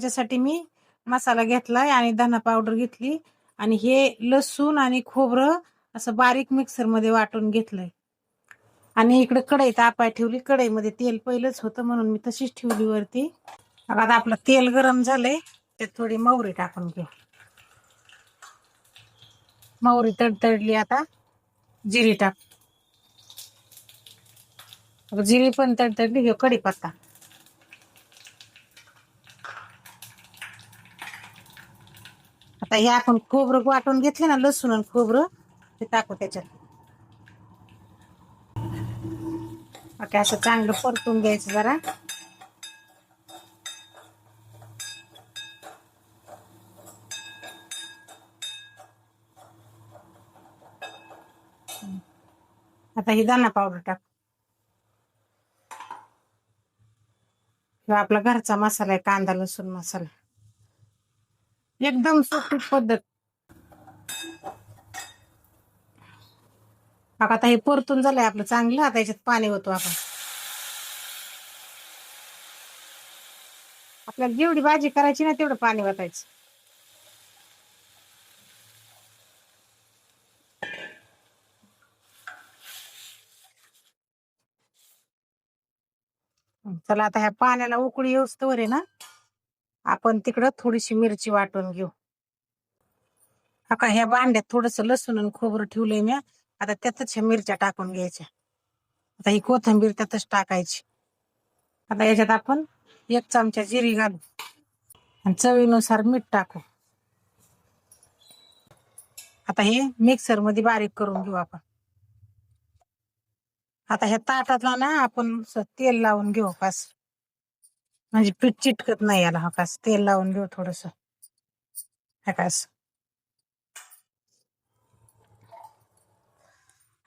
त्याच्यासाठी मी मसाला घेतलाय आणि धना पावडर घेतली. आणि हे लसूण आणि खोबरं असं बारीक मिक्सरमध्ये वाटून घेतलंय. आणि इकडे कढई तापाय ठेवली. कढईमध्ये तेल पहिलंच होतं म्हणून मी तशीच ठेवली वरती. आता आपलं तेल गरम झालंय. त्यात थोडी मोहरी टाकून घेऊ. मोहरी तडतडली आता. जिरी टाक. जिरी पण तडतडली. घेऊ कढीपत्ता. आता हे आपण खोबरं वाटून घेतले ना लसूण आणि खोबरं ते टाकू त्याच्यात. ओके असं चांगलं परतून घ्यायचं जरा. आता ही दाणा पावडर टाक. किंवा आपला घरचा मसाला आहे कांदा लसूण मसाला. एकदम सोपी पद्धत. बघा आता हे परतून झालंय आपलं चांगलं आता याच्यात पाणी होतो आपण. आपल्याला जेवढी भाजी करायची ना तेवढं पाणी वाटायचं चला आता ह्या पाण्याला उकळी येऊस्तवर आहे ना? आपण तिकडं थोडीशी मिरची वाटून घेऊ. अका ह्या भांड्यात थोडस लसूण आणि खोबरं ठेवलंय मी. आता त्यातच ह्या मिरच्या टाकून घ्यायच्या. आता ही कोथिंबीर त्यातच टाकायची. आता याच्यात आपण एक चमचा जिरी घालू. आणि चवीनुसार मीठ टाकू. आता हे मिक्सरमध्ये बारीक करून घेऊ आपण. आता ह्या ताटातला ना आपण तेल लावून घेऊ पास म्हणजे पीठ चिटकत नाही याला हा कास तेल लावून घेऊ थोडस. हा कास.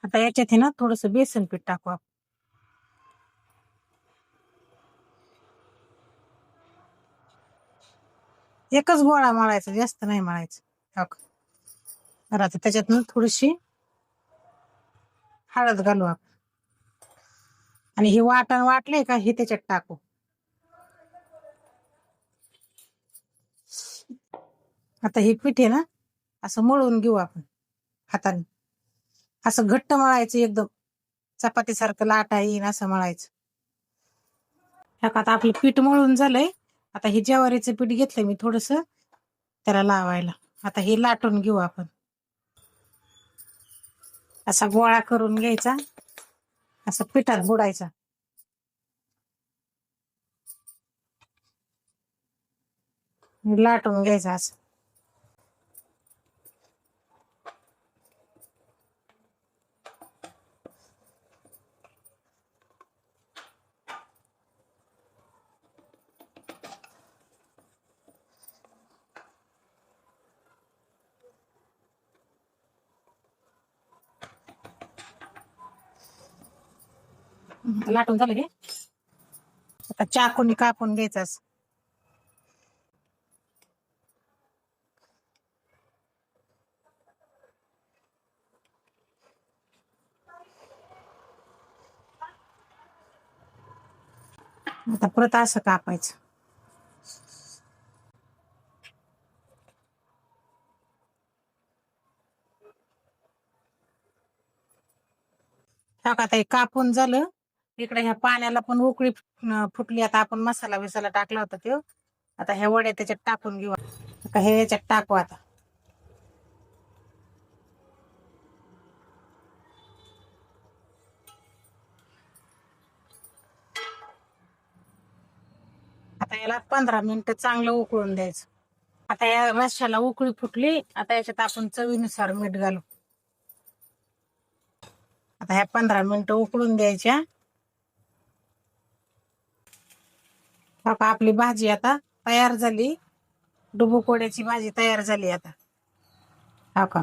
आता याच्यात आहे ना थोडस बेसन पीठ टाकू आपण एकच गोळा मळायचा जास्त नाही मळायचं. तर आता त्याच्यात थोडीशी हळद घालू आपण आणि हे वाटण वाटले का हे त्याच्यात टाकू. आता हे पीठ आहे ना असं मळून घेऊ आपण हाताने. असं घट्ट मळायचं एकदम. चपाती सारखं लाटा येईन असं मळायचं. आता आपलं पीठ मळून झालंय. आता हे ज्वारीचं पीठ घेतलंय मी थोडस त्याला लावायला. आता हे लाटून घेऊ आपण. असा गोळा करून घ्यायचा. असं पिठात बुडायचा. लाटून घ्यायचा असं. लाटून झालं गे आता चाकूनी कापून घ्यायचं आता परत असं कापायचं. का ताई कापून झालं. इकडे ह्या पाण्याला पण उकळी फुटली. आता आपण मसाला बिसाला टाकला होता तो आता ह्या वड्या त्याच्यात टाकून घेऊ. आता हे याच्यात टाकू आता. आता याला पंधरा मिनिटं चांगलं उकळून द्यायचं. आता या रश्याला उकळी फुटली. आता याच्यात आपण चवीनुसार मीठ घालू. आता ह्या पंधरा मिनिटं उकळून द्यायच्या. काका आपली भाजी आता तयार झाली. डुबू कोड्याची भाजी तयार झाली आता. हो का?